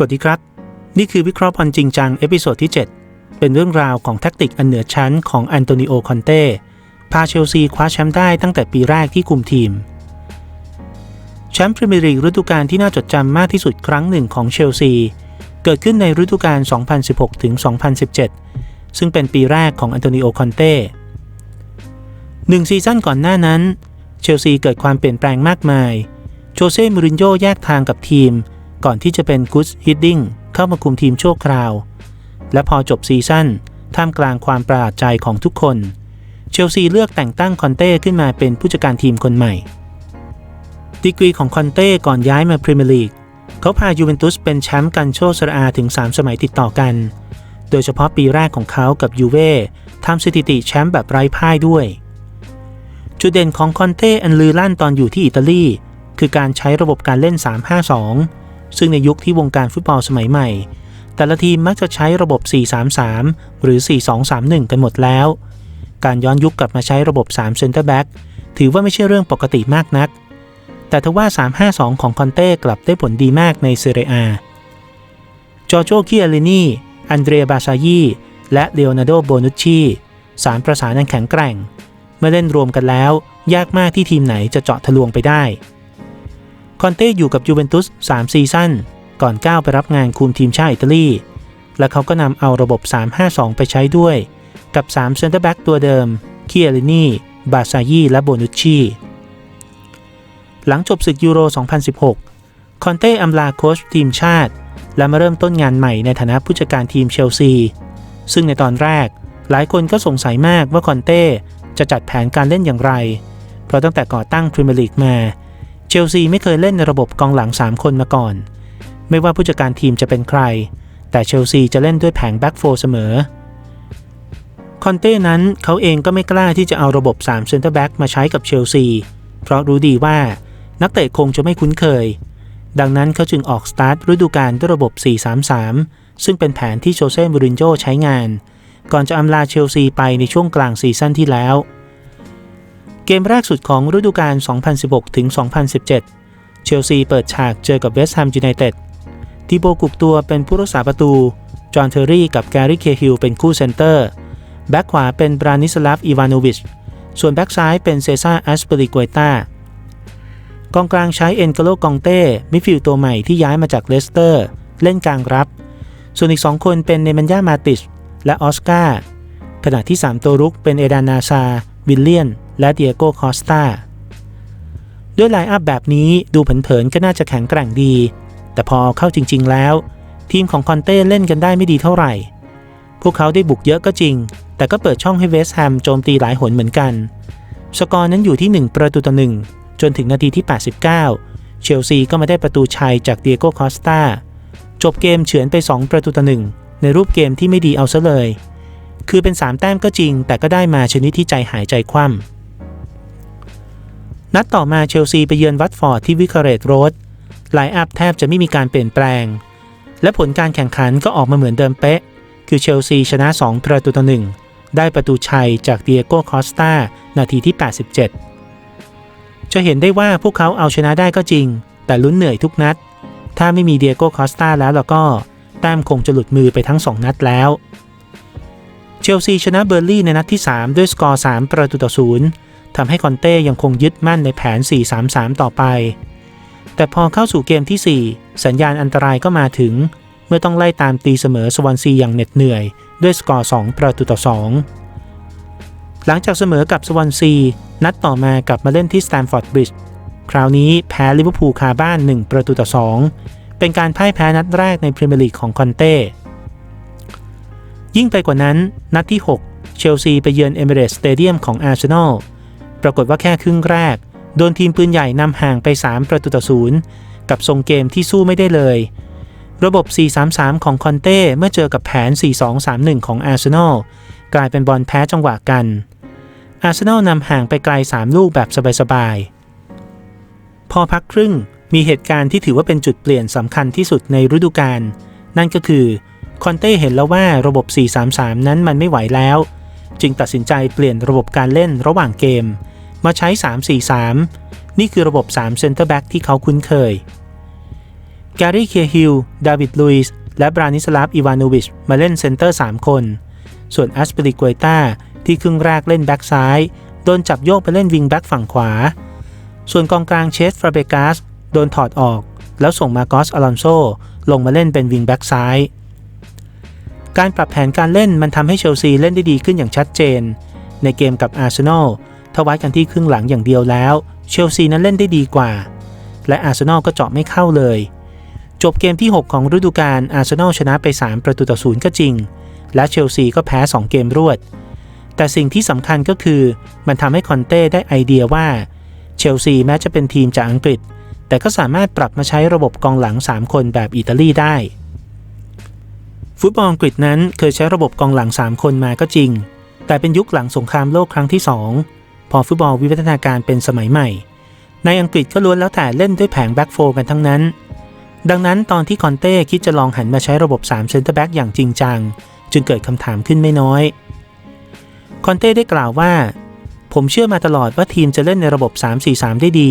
สวัสดีครับ นี่คือวิเคราะห์บอลจริงจัง เอพิโซดที่ 7 เป็นเรื่องราวของแทคติกอันเหนือชั้นของอันโตนิโอคอนเต้พาเชลซีคว้าแชมป์ได้ตั้งแต่ปีแรกที่คุมทีม แชมป์พรีเมียร์ลีกฤดูกาลที่น่าจดจำมากที่สุดครั้งหนึ่งของเชลซี เกิดขึ้นในฤดูกาล 2016ถึง2017 ซึ่งเป็นปีแรกของอันโตนิโอคอนเต้หนึ่งซีซั่นก่อนหน้านั้น เชลซีเกิดความเปลี่ยนแปลงมากมาย โจเซ่มูรินโญ่แยกทางกับทีม ก่อนที่จะเป็นกุสฮิดดิ้งเข้ามาคุมทีมชั่วคราว และพอจบซีซั่นท่ามกลางความประหลาดใจของทุกคน เชลซีเลือกแต่งตั้งคอนเต้ขึ้นมาเป็นผู้จัดการทีมคนใหม่ ดีกรีของคอนเต้ก่อนย้ายมาพรีเมียร์ลีกเขาพายูเวนตุสเป็นแชมป์กันโชสราถึง 3 สมัยติดต่อกัน โดยเฉพาะปีแรกของเขากับยูเว่ทำสถิติแชมป์แบบไร้พ่ายด้วย จุดเด่นของคอนเต้อันลือลั่นตอนอยู่ที่อิตาลี คือการใช้ระบบการเล่น 3-5-2 ซึ่งในยุคที่วงการฟุตบอลสมัยใหม่ แต่ละทีมมักจะใช้ระบบ 4-3-3 หรือ 4-2-3-1 กันหมดแล้ว การย้อนยุคกลับมาใช้ระบบ3เซนเตอร์แบ็กถือว่าไม่ใช่เรื่องปกติมากนัก แต่ทว่า 3-5-2 ของคอนเต้กลับได้ผลดีมากในเซเรียจอโจคิอาลินีอันเดรียบาซายีและเลโอนาร์โดโบนุชชีสารประสานอันแข็งแกร่ง เมื่อเล่นรวมกันแล้ว ยากมากที่ทีมไหนจะเจาะทะลวงไปได้ คอนเต้อยู่กับยูเวนตุส3ซีซั่นก่อนก้าวไปรับงานคุมทีมชาติอิตาลี และเขาก็นำเอาระบบ 3-5-2 ไปใช้ด้วย กับ 3 เซนเตอร์แบ็กตัวเดิม เคิอาลินีบาซายีและโบนุชชีหลังจบศึกยูโร 2016 คอนเต้อำลาโค้ชทีมชาติ และมาเริ่มต้นงานใหม่ในฐานะผู้จัดการทีมเชลซี ซึ่งในตอนแรก หลายคนก็สงสัยมากว่าคอนเต้จะจัดแผนการเล่นอย่างไร เพราะตั้งแต่ก่อตั้งพรีเมียร์ลีกมา เชลซีไม่เคยเล่นในระบบกองหลัง 3 คนมาก่อน ไม่ว่าผู้จัดการทีมจะเป็นใคร แต่เชลซีจะเล่นด้วยแผงแบ็กโฟเสมอ คอนเต้นั้นเขาเองก็ไม่กล้าที่จะเอาระบบ3เซนเตอร์แบ็กมาใช้กับเชลซี เพราะรู้ดีว่านักเตะคงจะไม่คุ้นเคย ดังนั้นเขาจึงออกสตาร์ทฤดูกาลด้วยระบบ 4-3-3 ซึ่งเป็นแผนที่โชเซ่มูรินโญ่ใช้งาน ก่อนจะอำลาเชลซีไปในช่วงกลางซีซั่นที่แล้ว เกมแรกสุดของฤดูกาล 2016 ถึง 2017 เชลซีเปิดฉากเจอกับเวสต์แฮมยูไนเต็ดทีโบกุกตัวเป็นผู้รักษาประตู จอห์นเทอรี่กับแกรี่เคฮิลเป็นคู่เซนเตอร์ แบ็กขวาเป็นบรานิสลาฟ อีวานโวิช ส่วนแบ็กซ้ายเป็นเซซ่าแอสเปริกวยตากองกลางใช้เอ็นกาโลกองเต้ มิฟิลตัวใหม่ที่ย้ายมาจากเลสเตอร์ เล่นกลางรับ ส่วนอีก 2 คนเป็นเนมันยามาติชและออสการ์ ขณะที่ 3 ตัวรุกเป็นเอดานาซา วิลเลียน และเดียโก้คอสตาด้วยไลน์อัพแบบนี้ดูเผินๆก็น่าจะแข็งแกร่งดี แต่พอเข้าจริงๆแล้ว ทีมของคอนเต้เล่นกันได้ไม่ดีเท่าไหร่ พวกเขาได้บุกเยอะก็จริง แต่ก็เปิดช่องให้เวสต์แฮมโจมตีหลายหนเหมือนกัน สกอร์นั้นอยู่ที่ 1 ประตูต่อหนึ่งจนถึงนาทีที่ 89 เชลซีก็มาได้ประตูชัยจากเดียโก้คอสตาจบเกมเฉือนไป 2 ประตูต่อหนึ่งในรูปเกมที่ไม่ดีเอาซะเลย คือเป็น 3 แต้มก็จริง แต่ก็ได้มาชนิดที่ใจหายใจคว่ำ นัดต่อมาเชลซีไปเยือนวัตฟอร์ดที่วิคาเรตโรดไลน์อัพแทบจะไม่มีการเปลี่ยนแปลง และผลการแข่งขันก็ออกมาเหมือนเดิมเป๊ะ คือเชลซีชนะ 2 ประตูต่อหนึ่งได้ประตูชัยจากเดียโก้คอสตานาทีที่ 87 จะเห็นได้ว่าพวกเขาเอาชนะได้ก็จริง แต่ลุ้นเหนื่อยทุกนัด ถ้าไม่มีเดียโก้คอสตาแล้วเราก็ แต้มคงจะหลุดมือไปทั้ง 2 นัดแล้ว เชลซีชนะเบอร์ลี่ในนัดที่ 3 ด้วยสกอร์ 3 ประตูต่อศูนย์ ทำให้คอนเต้ยังคงยึดมั่นในแผน 4-3-3 ต่อไป แต่พอเข้าสู่เกมที่ 4 สัญญาณอันตรายก็มาถึง เมื่อต้องไล่ตามตีเสมอสวอนซีอย่างเหน็ดเหนื่อย ด้วยสกอร์ 2 ประตูต่อ 2 หลังจากเสมอกับสวอนซี นัดต่อมากลับมาเล่นที่สแตมฟอร์ดบริดจ์คราวนี้แพ้ลิเวอร์พูลคาบ้าน 1 ประตูต่อ 2 เป็นการพ่ายแพ้นัดแรกในพรีเมียร์ลีกของคอนเต้ยิ่งไปกว่านั้น นัดที่ 6 เชลซีไปเยือนเอมิเรตสเตเดียมของอาร์เซนอล ปรากฏว่าแค่ครึ่งแรก โดนทีมปืนใหญ่นำห่างไป 3 ประตูต่อศูนย์กับทรงเกมที่สู้ไม่ได้เลย ระบบ 4-3-3 ของคอนเต้เมื่อเจอกับแผน 4-2-3-1 ของอาร์เซนอลกลายเป็นบอลแพ้จังหวะกัน อาร์เซนอลนำห่างไปไกล 3 ลูกแบบสบายๆ พอพักครึ่งมีเหตุการณ์ที่ถือว่าเป็นจุดเปลี่ยนสำคัญที่สุดในฤดูกาลนั่นก็คือคอนเต้เห็นแล้วว่าระบบ 4-3-3 นั้นมันไม่ไหวแล้ว จึงตัดสินใจเปลี่ยนระบบการเล่นระหว่างเกม มาใช้ 3-4-3 นี่คือระบบ3เซนเตอร์แบ็กที่เขาคุ้นเคย แกรี่เคียฮิลดาวิดลุยส์และบรานิสลาฟอีวานโนวิช มาเล่นเซนเตอร์ 3 คน ส่วนอัสเปริกวยตาที่ครึ่งแรกเล่นแบ็กซ้าย โดนจับโยกไปเล่นวิงแบ็กฝั่งขวา ส่วนกองกลางเชสฟราเบกัสโดนถอดออก แล้วส่งมากอสอลอนโซลงมาเล่นเป็นวิงแบ็กซ้าย การปรับแผนการเล่นมันทำให้เชลซีเล่นได้ดีขึ้นอย่างชัดเจน ในเกมกับอาร์เซนอลทวัดกันที่ครึ่งหลังอย่างเดียวแล้ว เชลซีนั้นเล่นได้ดีกว่า และอาร์เซนอลก็เจาะไม่เข้าเลย จบเกมที่ 6 ของฤดูกาลอาร์เซนอลชนะไป 3 ประตูต่อศูนย์ก็จริง และเชลซีก็แพ้ 2 เกมรวด แต่สิ่งที่สำคัญก็คือมันทำให้คอนเต้ได้ไอเดียว่าเชลซีแม้จะเป็นทีมจากอังกฤษ แต่ก็สามารถปรับมาใช้ระบบกองหลัง 3 คนแบบอิตาลีได้ ฟุตบอลอังกฤษนั้นเคยใช้ระบบกองหลัง 3 คนมาก็จริง แต่เป็นยุคหลังสงครามโลกครั้งที่ 2 พอฟุตบอลวิวัฒนาการเป็นสมัยใหม่ ในอังกฤษก็ล้วนแล้วแต่เล่นด้วยแผงแบ็กโฟกันทั้งนั้น ดังนั้นตอนที่คอนเต้คิดจะลองหันมาใช้ระบบ3เซนเตอร์แบ็กอย่างจริงจัง จึงเกิดคำถามขึ้นไม่น้อย คอนเต้ได้กล่าวว่า ผมเชื่อมาตลอดว่าทีมจะเล่นในระบบ 3-4-3 ได้ดี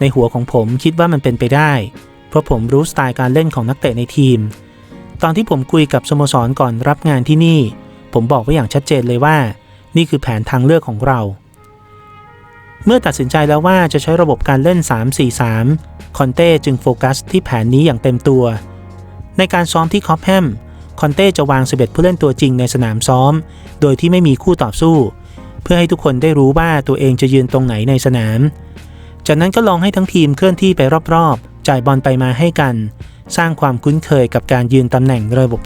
ในหัวของผมคิดว่ามันเป็นไปได้ เพราะผมรู้สไตล์การเล่นของนักเตะในทีม ตอนที่ผมคุยกับสโมสรก่อนรับงานที่นี่ ผมบอกไว้อย่างชัดเจนเลยว่า นี่คือแผนทางเลือกของเรา เมื่อตัดสินใจแล้วว่าจะใช้ระบบการเล่น 3-4-3 คอนเต้จึงโฟกัสที่แผนนี้อย่างเต็มตัว ในการซ้อมที่คอปแฮมคอนเต้จะวาง 11 ผู้เล่นตัวจริงในสนามซ้อม โดยที่ไม่มีคู่ต่อสู้ เพื่อให้ทุกคนได้รู้ว่าตัวเองจะยืนตรงไหนในสนาม จากนั้นก็ลองให้ทั้งทีมเคลื่อนที่ไปรอบๆ จ่ายบอลไปมาให้กัน สร้างความคุ้นเคยกับการยืนตำแหน่งระบบ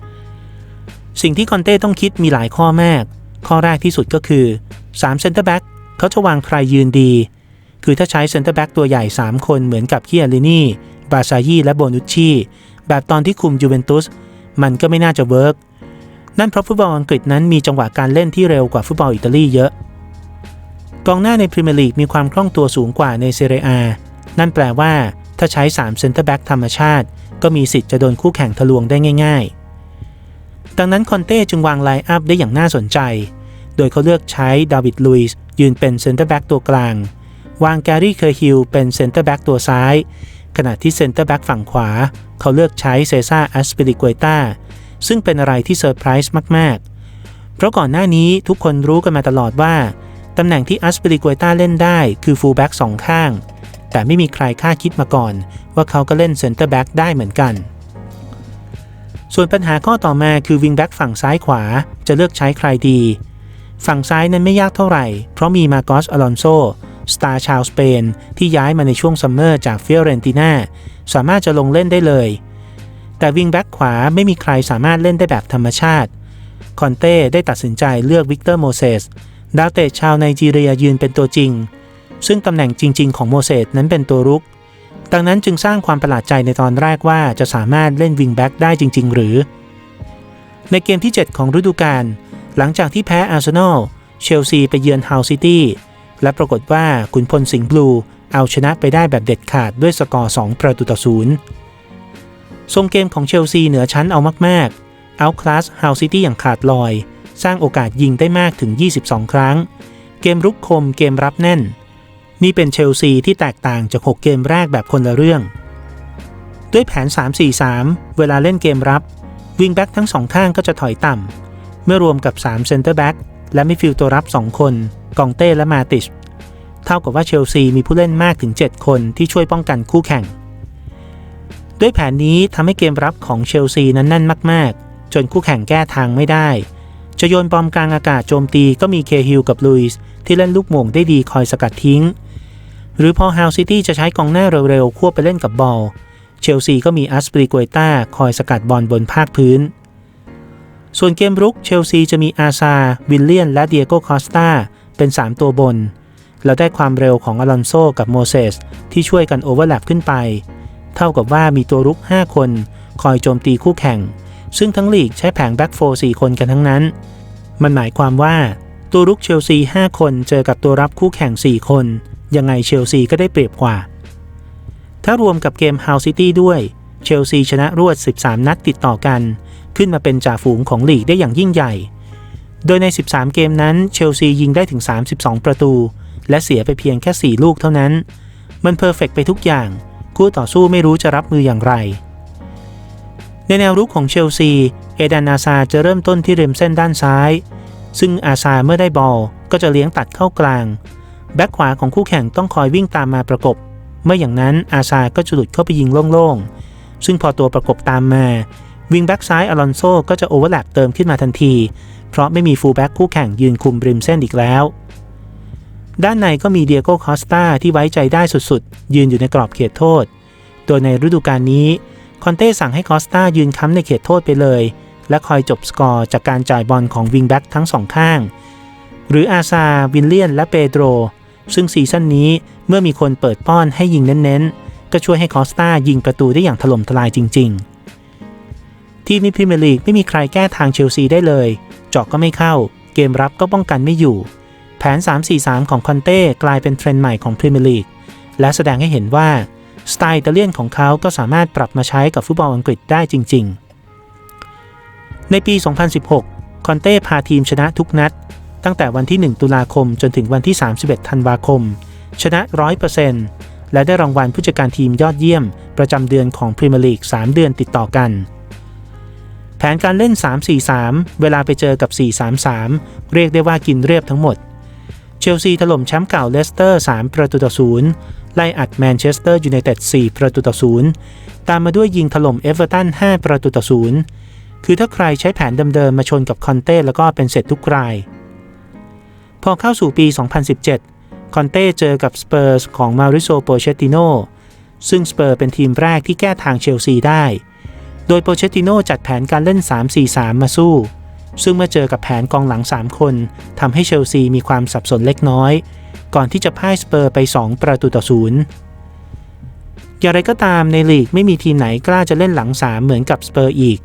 3-4-3 สิ่งที่คอนเต้ต้องคิดมีหลายข้อแมก ข้อแรกที่สุดก็คือ3เซนเตอร์แบ็กเขาจะวางใครยืนดี คือถ้าใช้เซนเตอร์แบ็กตัวใหญ่ 3 คนเหมือนกับเคีอาลินีบาซายีและโบนุชชีแบบตอนที่คุมยูเวนตุสมันก็ไม่น่าจะเวิร์กนั่นเพราะฟุตบอลอังกฤษนั้นมีจังหวะการเล่นที่เร็วกว่าฟุตบอลอิตาลีเยอะ กองหน้าในพรีเมียร์ลีกมีความคล่องตัวสูงกว่าในเซเรียอานั่นแปลว่า ถ้าใช้3เซนเตอร์แบ็กธรรมชาติ ก็มีสิทธิ์จะโดนคู่แข่งทะลวงได้ง่าย ๆ ดังนั้นคอนเต้จึงวางไลน์อัพได้อย่างน่าสนใจ โดยเขาเลือกใช้ดาวิดลุยส์ยืนเป็นเซนเตอร์แบ็กตัวกลาง วางแกรี่เคอร์ฮิลเป็นเซนเตอร์แบ็กตัวซ้าย ขณะที่เซนเตอร์แบ็กฝั่งขวา เขาเลือกใช้เซซ่าแอสเปริกวยตาซึ่งเป็นอะไรที่เซอร์ไพรส์มากๆ เพราะก่อนหน้านี้ทุกคนรู้กันมาตลอดว่าตำแหน่งที่อัสเปริกวยตาเล่นได้คือฟูลแบ็กสองข้าง แต่ไม่มีใครคาดคิดมาก่อน ว่าเขาก็เล่นเซนเตอร์แบ็กได้เหมือนกัน ส่วนปัญหาข้อต่อมาคือวิงแบ็กฝั่งซ้ายขวาจะเลือกใช้ใครดี ฝั่งซ้ายนั้นไม่ยากเท่าไหร่ เพราะมีมาโกสอลอนโซสตาร์ชาวสเปน ที่ย้ายมาในช่วงซัมเมอร์จากเฟิเรนติน่าสามารถจะลงเล่นได้เลย แต่วิงแบ็กขวาไม่มีใครสามารถเล่นได้แบบธรรมชาติ คอนเต้ได้ตัดสินใจเลือกวิกเตอร์โมเซสดาวเตะชาวไนจีเรียยืนเป็นตัวจริง ซึ่งตำแหน่งจริง ๆ ของโมเสสนั้นเป็นตัวรุก ดังนั้นจึงสร้างความประหลาดใจในตอนแรกว่าจะสามารถเล่นวิงแบ็กได้จริง ๆ หรือ ในเกมที่ 7 ของฤดูกาลหลังจากที่แพ้อาร์เซนอลเชลซีไปเยือนฮาวซิตี้และปรากฏว่าขุนพลสิงห์บลูเอาชนะไปได้แบบเด็ดขาดด้วยสกอร์ 2 ประตูต่อศูนย์ทรงเกมของเชลซีเหนือชั้นเอามากๆ เอาคลาสฮาวซิตี้อย่างขาดลอย สร้างโอกาสยิงได้มากถึง 22 ครั้ง เกมรุกคมเกมรับแน่น นี่เป็นเชลซีที่แตกต่างจาก 6 เกมแรกแบบคนละเรื่อง ด้วยแผน 3-4-3 เวลาเล่นเกมรับวิงแบ็กทั้งสองข้างก็จะถอยต่ำ เมื่อรวมกับ 3 เซนเตอร์แบ็กและมิดฟิลด์ตัวรับ 2 คน กองเต้และมาติช เท่ากับว่าเชลซีมีผู้เล่นมากถึง 7 คนที่ช่วยป้องกันคู่แข่ง ด้วยแผนนี้ทำให้เกมรับของเชลซีนั้นแน่นมาก ๆ จนคู่แข่งแก้ทางไม่ได้ จะโยนบอมกลางอากาศโจมตีก็มีเคฮิลกับลุยส์ที่เล่นลูกโม่งได้ดีคอยสกัดทิ้ง หรือพอฮาวซิตี้จะใช้กองหน้าเร็วๆ ควบไปเล่นกับบอล เชลซีก็มีอัสปริกวยต้าคอยสกัดบอลบนภาคพื้น ส่วนเกมรุกเชลซีจะมีอาซา วิลเลียน และเดียโกคอสตาเป็น 3 ตัวบน แล้วได้ความเร็วของอลอนโซกับโมเสสที่ช่วยกันโอเวอร์แลปขึ้นไป เท่ากับว่ามีตัวรุก 5 คน คอยโจมตีคู่แข่ง ซึ่งทั้งลีกใช้แผงแบ็กโฟ4คนกันทั้งนั้น มันหมายความว่าตัวรุกเชลซี 5 คนเจอกับตัวรับคู่แข่ง 4 คน ยังไงเชลซีก็ได้เปรียบกว่า ถ้ารวมกับเกมฮาวซิตี้ด้วย เชลซีชนะรวด 13 นัดติดต่อกัน ขึ้นมาเป็นจ่าฝูงของลีกได้อย่างยิ่งใหญ่ โดยใน 13 เกมนั้นเชลซียิงได้ถึง 32 ประตู และเสียไปเพียงแค่ 4 ลูกเท่านั้น มันเพอร์เฟกไปทุกอย่าง คู่ต่อสู้ไม่รู้จะรับมืออย่างไรในแนวรุกของเชลซี เอดานอาซาจะเริ่มต้นที่ริมเส้นด้านซ้าย ซึ่งอาซาเมื่อได้บอลก็จะเลี้ยงตัดเข้ากลาง แบ็คขวาของคู่แข่งต้องคอยวิ่งตามมาประกบไม่อย่างนั้นอาซาก็จะหลุดเข้าไปยิงโล่งๆ ซึ่งพอตัวประกบตามมา วิงแบ็กซ้ายอลอนโซก็จะโอเวอร์แลปเติมขึ้นมาทันที เพราะไม่มีฟูลแบ็กคู่แข่งยืนคุมริมเส้นอีกแล้ว ด้านในก็มีเดียโก้คอสตาที่ไว้ใจได้สุดๆ ยืนอยู่ในกรอบเขตโทษ โดยในฤดูกาลนี้คอนเต้สั่งให้คอสตายืนค้ำในเขตโทษไปเลย และคอยจบสกอร์จากการจ่ายบอลของวิงแบ็กทั้งสองข้าง หรืออาซาวินเลียน และเปโดร ซึ่งซีซั่นนี้เมื่อมีคนเปิดป้อนให้ยิงเน้นๆ ก็ช่วยให้คอสตายิงประตูได้อย่างถล่มทลายจริง ๆ ที่ในพรีเมียร์ลีกไม่มีใครแก้ทางเชลซีได้เลย เจาะก็ไม่เข้า เกมรับก็ป้องกันไม่อยู่ แผน 3-4-3 ของคอนเต้กลายเป็นเทรนด์ใหม่ของพรีเมียร์ลีกและแสดงให้เห็นว่าสไตล์อิตาเลียนของเขาก็สามารถปรับมาใช้กับฟุตบอลอังกฤษได้จริง ๆ ในปี 2016 คอนเต้พาทีมชนะทุกนัด ตั้งแต่วันที่ 1 ตุลาคมจนถึงวันที่ 31 ธันวาคม ชนะ 100%และได้รางวัลผู้จัดการทีมยอดเยี่ยม ประจำเดือนของพรีเมียร์ลีก 3 เดือนติดต่อกัน แผนการเล่น 3-4-3 เวลาไปเจอกับ 4-3-3 เรียกได้ว่ากินเรียบทั้งหมด เชลซีถล่มแชมป์เก่าเลสเตอร์ 3 ประตูต่อ0ไล่อัดแมนเชสเตอร์ยูไนเต็ด 4 ประตูต่อ0ตามมาด้วยยิงถล่มเอเวอร์ตัน 5 ประตูต่อ0คือถ้าใครใช้แผนเดิมๆมาชนกับคอนเต้แล้วก็เป็นเสร็จทุกราย พอเข้าสู่ปี 2017 คอนเต้เจอกับสเปอร์สของมาริโซโปเชตติโนซึ่งสเปอร์เป็นทีมแรกที่แก้ทางเชลซีได้ โดยโปเชตติโนจัดแผนการเล่น 3-4-3 มาสู้ ซึ่งเมื่อเจอกับแผนกองหลัง 3 คนทำให้เชลซีมีความสับสนเล็กน้อย ก่อนที่จะพ่ายสเปอร์ไป 2 ประตูต่อศูนย์อย่างไรก็ตามในลีกไม่มีทีมไหนกล้าจะเล่นหลัง 3 เหมือนกับสเปอร์อีก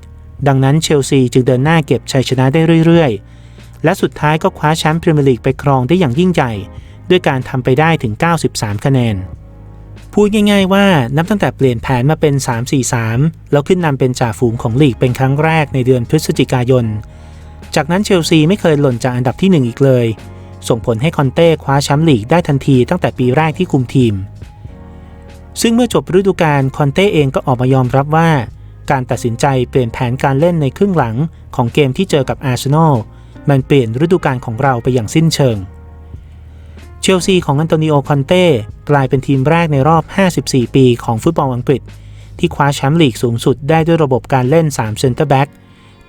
ดังนั้นเชลซีจึงเดินหน้าเก็บชัยชนะได้เรื่อยๆ และสุดท้ายก็คว้าแชมป์พรีเมียร์ลีกไปครองได้อย่างยิ่งใหญ่ ด้วยการทำไปได้ถึง 93 คะแนน พูดง่ายๆว่านับตั้งแต่เปลี่ยนแผนมาเป็น 3-4-3 แล้วขึ้นนำเป็นจ่าฝูงของลีกเป็นครั้งแรกในเดือนพฤศจิกายน จากนั้นเชลซีไม่เคยหล่นจากอันดับที่ 1 อีกเลย ส่งผลให้คอนเต้คว้าแชมป์ลีกได้ทันทีตั้งแต่ปีแรกที่คุมทีม ซึ่งเมื่อจบฤดูกาลคอนเต้เองก็ออกมายอมรับว่า การตัดสินใจเปลี่ยนแผนการเล่นในครึ่งหลังของเกมที่เจอกับอาร์เซนอล มันเปลี่ยนฤดูกาลของเราไปอย่างสิ้นเชิง เชลซีของอันโตนิโอคอนเต้กลายเป็นทีมแรกในรอบ 54 ปีของฟุตบอลอังกฤษ ที่คว้าแชมป์ลีกสูงสุดได้ด้วยระบบการเล่น3เซนเตอร์แบ็ก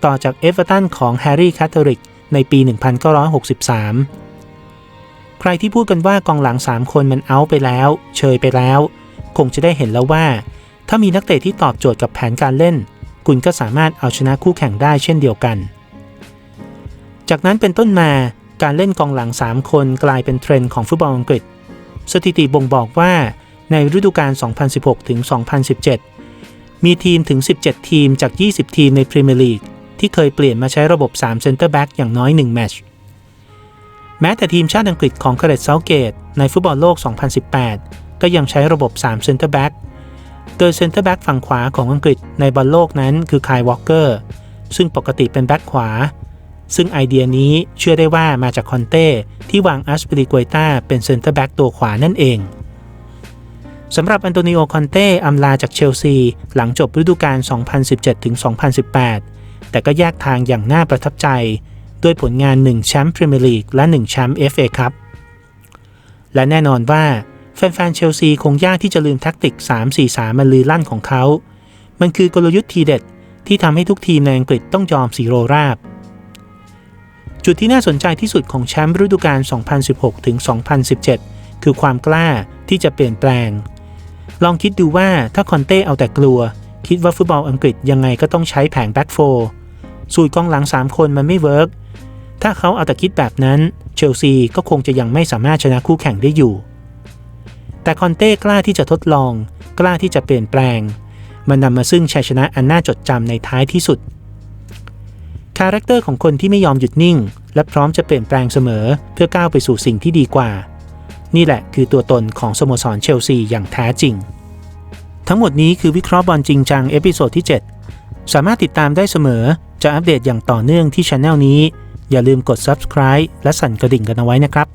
ต่อจากเอเวอร์ตันของแฮร์รี่แคทเธอริกในปี 1963 ใครที่พูดกันว่ากองหลัง 3 คนมันเอาไปแล้ว เชยไปแล้ว คงจะได้เห็นแล้วว่า ถ้ามีนักเตะที่ตอบโจทย์กับแผนการเล่น คุณก็สามารถเอาชนะคู่แข่งได้เช่นเดียวกัน จากนั้นเป็นต้นมาการเล่นกองหลัง 3 คนกลายเป็นเทรนด์ของฟุตบอลอังกฤษ สถิติบ่งบอกว่าในฤดูกาล 2016 ถึง 2017 มีทีมถึง 17 ทีมจาก 20 ทีมในพรีเมียร์ลีกที่เคยเปลี่ยนมาใช้ระบบ 3 เซนเตอร์แบ็กอย่างน้อย 1 แมตช์ แม้แต่ทีมชาติอังกฤษของเคเรตเซาเกต ในฟุตบอลโลก 2018 ก็ยังใช้ระบบ 3 เซนเตอร์แบ็กโดยเซนเตอร์แบ็กฝั่งขวาของอังกฤษในบอลโลกนั้นคือคายวอลเกอร์ซึ่งปกติเป็นแบ็กขวา ซึ่งไอเดียนี้เชื่อได้ว่ามาจากคอนเต้ที่วางอัสเปริกวยตาเป็นเซนเตอร์แบ็กตัวขวานั่นเองสำหรับอันโตนิโอคอนเต้อำลาจากเชลซี หลังจบฤดูกาล 2017-2018 แต่ก็แยกทางอย่างน่าประทับใจ ด้วยผลงาน 1 แชมป์พรีเมียร์ลีกและ 1 แชมป์ FA ครับ และแน่นอนว่า แฟนๆเชลซีคงยากที่จะลืมแท็กติก 3-4-3 มันลือลั่นของเขา มันคือกลยุทธ์ทีเด็ดที่ทำให้ทุกทีมในอังกฤษต้องยอมสีโรราบ จุดที่น่าสนใจที่สุดของแชมป์ฤดูกาล 2016-2017 คือความกล้าที่จะเปลี่ยนแปลง ลองคิดดูว่าถ้าคอนเต้เอาแต่กลัว คิดว่าฟุตบอลอังกฤษยังไงก็ต้องใช้แผงแบ็กโฟสูตรกองหลัง 3 คนมันไม่เวิร์กถ้าเขาเอาแต่คิดแบบนั้นเชลซีก็คงจะยังไม่สามารถชนะคู่แข่งได้อยู่ แต่คอนเต้กล้าที่จะทดลอง กล้าที่จะเปลี่ยนแปลง มันนำมาซึ่งชัยชนะอันน่าจดจำในท้ายที่สุด คาแรคเตอร์ของคนที่ไม่ยอมหยุดนิ่ง และพร้อมจะเปลี่ยนแปลงเสมอ เพื่อก้าวไปสู่สิ่งที่ดีกว่า นี่แหละคือตัวตนของสโมสรเชลซีอย่างแท้จริง ทั้งหมดนี้คือวิเคราะห์บอลจริงจังเอพิโซดที่ 7 สามารถติดตามได้เสมอ จะอัปเดตอย่างต่อเนื่องที่ช anel นี้ อย่าลืมกด subscribe และสั่นกระดิ่งกันเอาไว้นะครับ